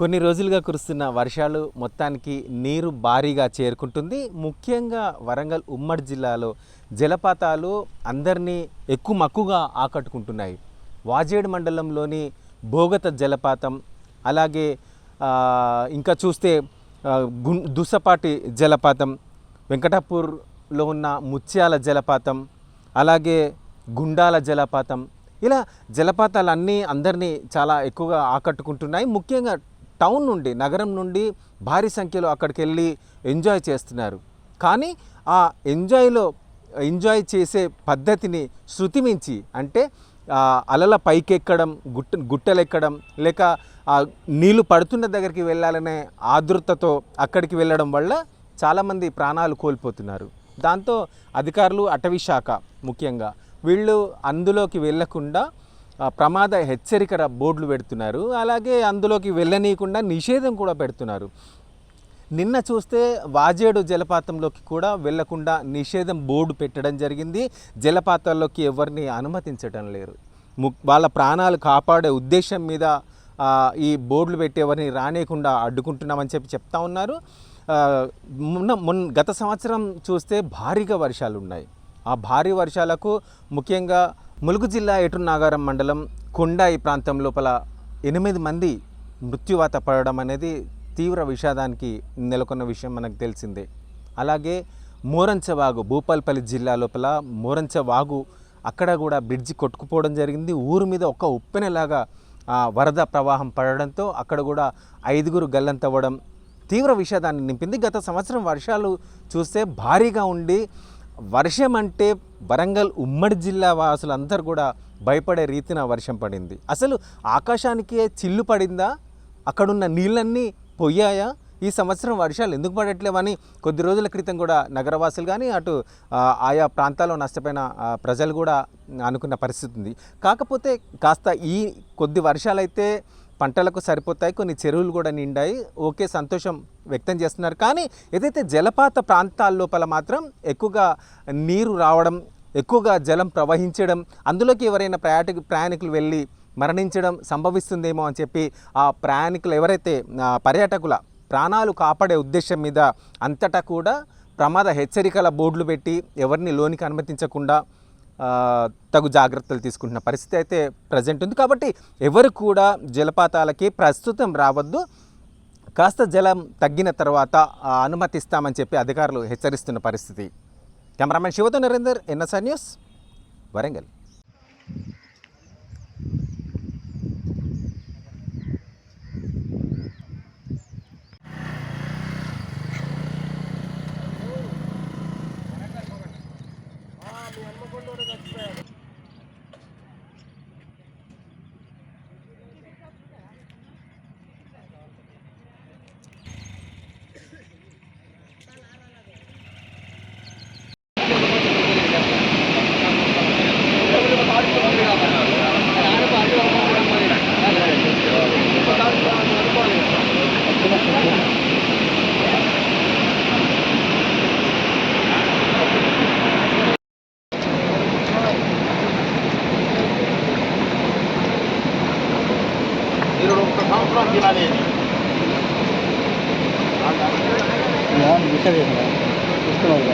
కొన్ని రోజులుగా కురుస్తున్న వర్షాలు మొత్తానికి నీరు భారీగా చేరుకుంటుంది. ముఖ్యంగా వరంగల్ ఉమ్మడి జిల్లాలో జలపాతాలు అందరినీ ఎక్కువ మక్కువగా ఆకట్టుకుంటున్నాయి. వాజేడు మండలంలోని భోగత జలపాతం అలాగే ఇంకా చూస్తే గుం దుసపాటి జలపాతం వెంకటాపూర్లో ఉన్న ముత్యాల జలపాతం అలాగే గుండాల జలపాతం. ఇలా జలపాతాలన్నీ అందరినీ చాలా ఎక్కువగా ఆకట్టుకుంటున్నాయి. ముఖ్యంగా టౌన్ నుండి నగరం నుండి భారీ సంఖ్యలో అక్కడికి వెళ్ళి ఎంజాయ్ చేస్తున్నారు. కానీ ఆ ఎంజాయ్లో ఎంజాయ్ చేసే పద్ధతిని శృతిమించి అంటే అలల పైకెక్కడం గుట్ట గుట్టలెక్కడం లేక నీళ్ళు నీళ్ళు పడుతున్న దగ్గరికి వెళ్ళాలనే ఆదృతతో అక్కడికి వెళ్ళడం వల్ల చాలామంది ప్రాణాలు కోల్పోతున్నారు. దాంతో అధికారులు అటవీ శాఖ ముఖ్యంగా వీళ్ళు అందులోకి వెళ్ళకుండా ప్రమాద హెచ్చరికర బోర్డులు పెడుతున్నారు. అలాగే అందులోకి వెళ్ళనీయకుండా నిషేధం కూడా పెడుతున్నారు. నిన్న చూస్తే వాజేడు జలపాతంలోకి కూడా వెళ్ళకుండా నిషేధం బోర్డు పెట్టడం జరిగింది. జలపాతాల్లోకి ఎవరిని అనుమతించడం లేరు ము వాళ్ళ ప్రాణాలు కాపాడే ఉద్దేశం మీద ఈ బోర్డులు పెట్టి ఎవరిని అడ్డుకుంటున్నామని చెప్పి చెప్తా ఉన్నారు. మొన్న మొన్న గత సంవత్సరం చూస్తే భారీగా వర్షాలు ఉన్నాయి ఆ భారీ వర్షాలకు ముఖ్యంగా ములుగు జిల్లా ఏటునాగారం మండలం కొండాయి ప్రాంతం లోపల ఎనిమిది మంది మృత్యువాత పడడం అనేది తీవ్ర విషాదానికి నెలకొన్న విషయం మనకు తెలిసిందే. అలాగే మోరంచవాగు భూపాల్పల్లి జిల్లా లోపల మోరంచవాగు అక్కడ కూడా బ్రిడ్జి కొట్టుకుపోవడం జరిగింది. ఊరు మీద ఒక ఉప్పెనలాగా ఆ, వరద ప్రవాహం పడడంతో అక్కడ కూడా ఐదుగురు గల్లంతవ్వడం తీవ్ర విషాదాన్ని నింపింది. గత సంవత్సరం వర్షాలు చూస్తే భారీగా ఉండి వర్షం అంటే వరంగల్ ఉమ్మడి జిల్లా వాసులందరూ కూడా భయపడే రీతిన వర్షం పడింది. అసలు ఆకాశానికే చిల్లు పడిందా? అక్కడున్న నీళ్ళన్నీ పొయ్యాయా ఈ సంవత్సరం వర్షాలు ఎందుకు పడట్లేవని కొద్ది రోజుల క్రితం కూడా నగరవాసులు కానీ అటు ఆయా ప్రాంతాల్లో నష్టపోయిన ప్రజలు కూడా అనుకున్న పరిస్థితి ఉంది. కాకపోతే కాస్త ఈ కొద్ది వర్షాలైతే పంటలకు సరిపోతాయి కొన్ని చెరువులు కూడా నిండాయి. ఓకే సంతోషం వ్యక్తం చేస్తున్నారు. కానీ ఏదైతే జలపాత ప్రాంతాల లోపల మాత్రం ఎక్కువగా నీరు రావడం ఎక్కువగా జలం ప్రవహించడం అందులోకి ఎవరైనా ప్రయాణికు ప్రయాణికులు వెళ్ళి మరణించడం సంభవిస్తుందేమో అని చెప్పి ఆ ప్రయాణికులు ఎవరైతే పర్యాటకుల ప్రాణాలు కాపాడే ఉద్దేశం మీద అంతటా కూడా ప్రమాద హెచ్చరికల బోర్డులు పెట్టి ఎవరిని లోనికి అనుమతించకుండా తగు జాగ్రత్తలు తీసుకుంటున్న పరిస్థితి అయితే ప్రజెంట్ ఉంది. కాబట్టి ఎవరు కూడా జలపాతాలకి ప్రస్తుతం రావద్దు. కాస్త జలం తగ్గిన తర్వాత అనుమతిస్తామని చెప్పి అధికారులు హెచ్చరిస్తున్న పరిస్థితి. కెమెరామెన్ శివతో నరేందర్ ఎన్ఎస్ఆర్ న్యూస్ వరంగల్. విషయం చూస్తున్నావు